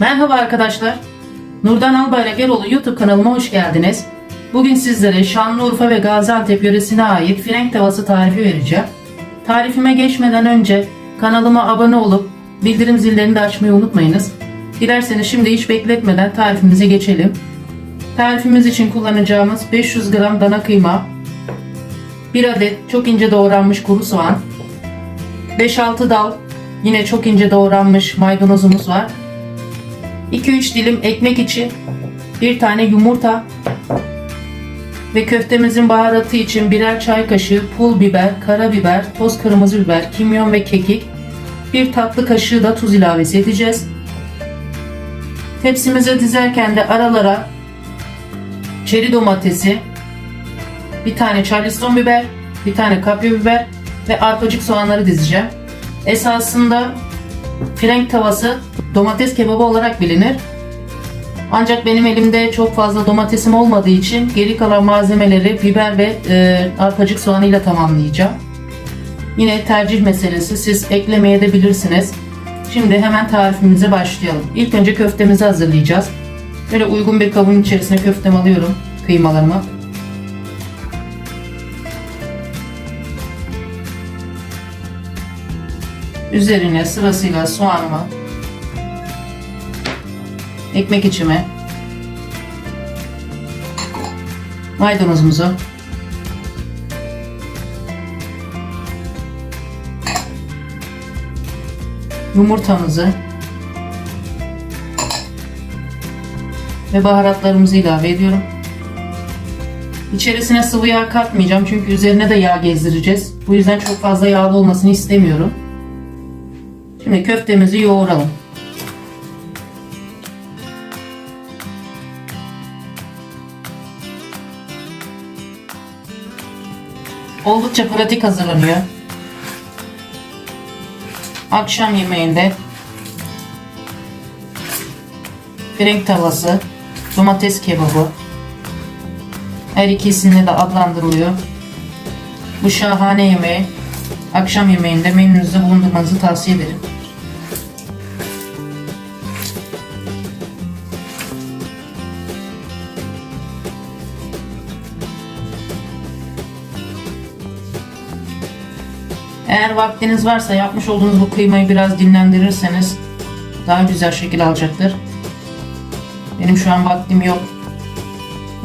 Merhaba arkadaşlar. Nurdan Albayrak Eroğlu YouTube kanalıma hoş geldiniz. Bugün sizlere Şanlıurfa ve Gaziantep yöresine ait frenk tavası tarifi vereceğim. Tarifime geçmeden önce kanalıma abone olup bildirim zillerini de açmayı unutmayınız. Dilerseniz şimdi hiç bekletmeden tarifimize geçelim. Tarifimiz için kullanacağımız 500 gram dana kıyma, 1 adet çok ince doğranmış kuru soğan, 5-6 dal yine çok ince doğranmış maydanozumuz var. 2-3 dilim ekmek içi, bir tane yumurta ve köftemizin baharatı için birer çay kaşığı pul biber, karabiber, toz kırmızı biber, kimyon ve kekik, bir tatlı kaşığı da tuz ilavesi edeceğiz. Tepsimize dizerken de aralara çeri domatesi, bir tane charleston biber, bir tane kapya biber ve arpacık soğanları dizeceğim. Esasında frenk tavası domates kebabı olarak bilinir. Ancak benim elimde çok fazla domatesim olmadığı için geri kalan malzemeleri biber ve e, arpacık soğanıyla tamamlayacağım. Yine tercih meselesi siz eklemeye de bilirsiniz. Şimdi hemen tarifimize başlayalım. İlk önce köftemizi hazırlayacağız. Böyle uygun bir kabın içerisine köftemi alıyorum. Kıymalarımı. Üzerine sırasıyla soğanımı, ekmek içimi, maydanozumuzu, yumurtamızı ve baharatlarımızı ilave ediyorum. İçerisine sıvı yağ katmayacağım çünkü üzerine de yağ gezdireceğiz. Bu yüzden çok fazla yağlı olmasını istemiyorum. Şimdi köftemizi yoğuralım. Oldukça pratik hazırlanıyor. Akşam yemeğinde frenk tavası, domates kebabı her ikisini de adlandırılıyor. Bu şahane yemeği akşam yemeğinde menünüzde bulundurmanızı tavsiye ederim. Eğer vaktiniz varsa yapmış olduğunuz bu kıymayı biraz dinlendirirseniz daha güzel şekil alacaktır. Benim şu an vaktim yok.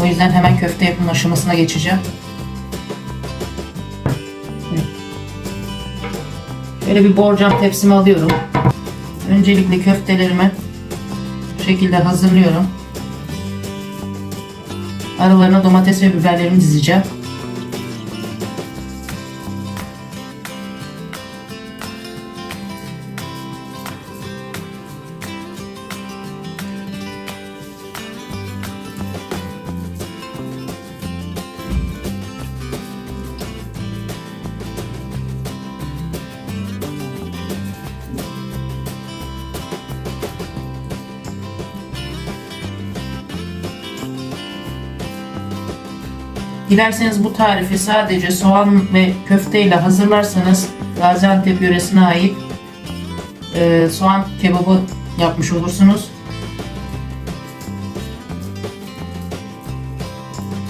O yüzden hemen köfte yapım aşamasına geçeceğim. Böyle bir borcam tepsimi alıyorum. Öncelikle köftelerimi bu şekilde hazırlıyorum. Aralarına domates ve biberlerimi dizeceğim. Dilerseniz bu tarifi sadece soğan ve köfte ile hazırlarsanız Gaziantep yöresine ait e, soğan kebabı yapmış olursunuz.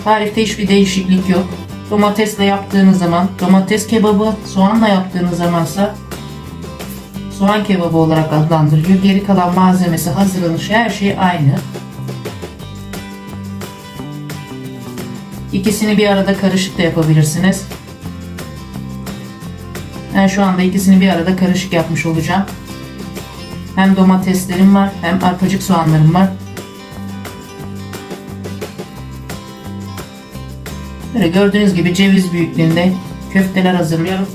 Tarifte hiçbir değişiklik yok. Domatesle yaptığınız zaman domates kebabı, soğanla yaptığınız zamansa soğan kebabı olarak adlandırılıyor. Geri kalan malzemesi, hazırlanışı her şey aynı. İkisini bir arada karışık da yapabilirsiniz. Ben şu anda ikisini bir arada karışık yapmış olacağım. Hem domateslerim var hem arpacık soğanlarım var. Böyle gördüğünüz gibi ceviz büyüklüğünde köfteler hazırlıyorum.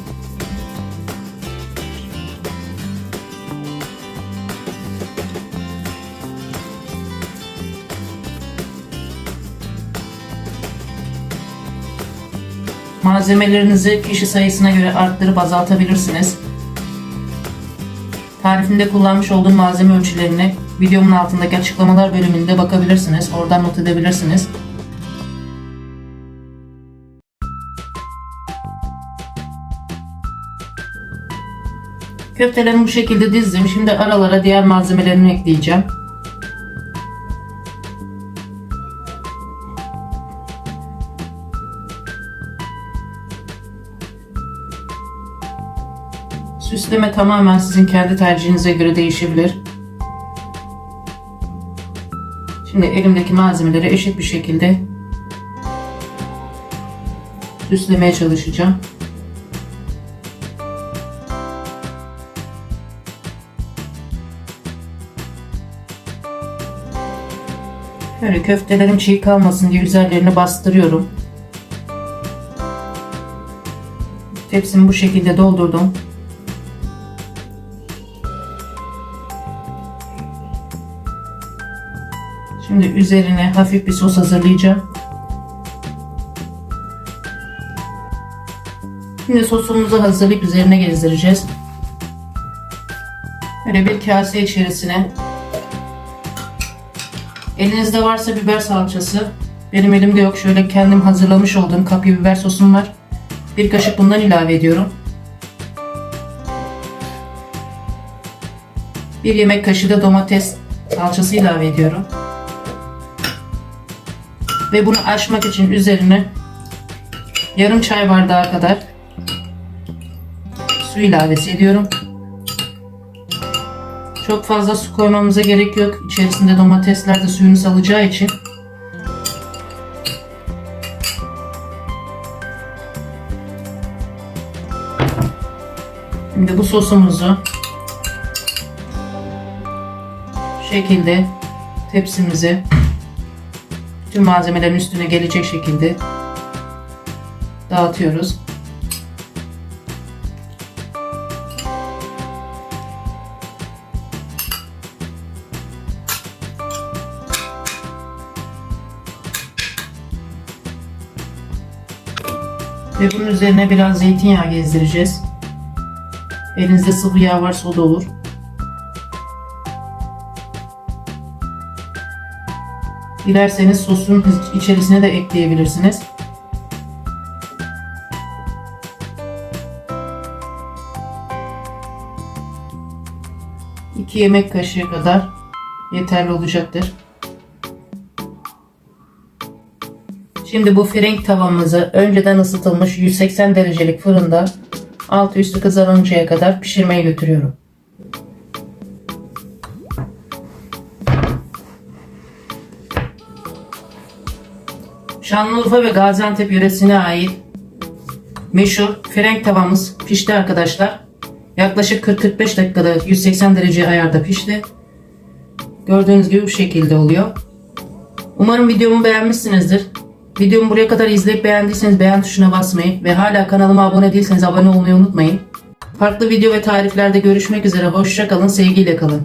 Malzemelerinizi kişi sayısına göre arttırıp azaltabilirsiniz. Tarifimde kullanmış olduğum malzeme ölçülerini videomun altındaki açıklamalar bölümünde bakabilirsiniz. Oradan not edebilirsiniz. Köftelerimi bu şekilde dizdim. Şimdi aralara diğer malzemelerimi ekleyeceğim. Süsleme tamamen sizin kendi tercihinize göre değişebilir. Şimdi elimdeki malzemeleri eşit bir şekilde süslemeye çalışacağım. Böyle köftelerim çiğ kalmasın diye üzerlerine bastırıyorum. Tepsimi bu şekilde doldurdum. Şimdi üzerine hafif bir sos hazırlayacağım. Şimdi sosumuzu hazırlayıp üzerine gezdireceğiz. Böyle bir kase içerisine elinizde varsa biber salçası benim elimde yok. Şöyle kendim hazırlamış olduğum kapya biber sosum var. Bir kaşık bundan ilave ediyorum. Bir yemek kaşığı da domates salçası ilave ediyorum. Ve bunu açmak için üzerine yarım çay bardağı kadar su ilavesi ediyorum. Çok fazla su koymamıza gerek yok. İçerisinde domatesler de suyunu salacağı için. Şimdi bu sosumuzu şekilde tepsimize tüm malzemelerin üstüne gelecek şekilde dağıtıyoruz. Ve bunun üzerine biraz zeytinyağı gezdireceğiz. Elinizde sıvı yağ varsa o da olur. Dilerseniz sosun içerisine de ekleyebilirsiniz. İki yemek kaşığı kadar yeterli olacaktır. Şimdi bu frenk tavamızı önceden ısıtılmış 180 derecelik fırında altı üstü kızarıncaya kadar pişirmeye götürüyorum. Şanlıurfa ve Gaziantep yöresine ait meşhur frenk tavamız pişti arkadaşlar. Yaklaşık 40-45 dakikada 180 derece ayarda pişti. Gördüğünüz gibi bu şekilde oluyor. Umarım videomu beğenmişsinizdir. Videomu buraya kadar izleyip beğendiyseniz beğen tuşuna basmayı ve hala kanalıma abone değilseniz abone olmayı unutmayın. Farklı video ve tariflerde görüşmek üzere. Hoşça kalın, sevgiyle kalın.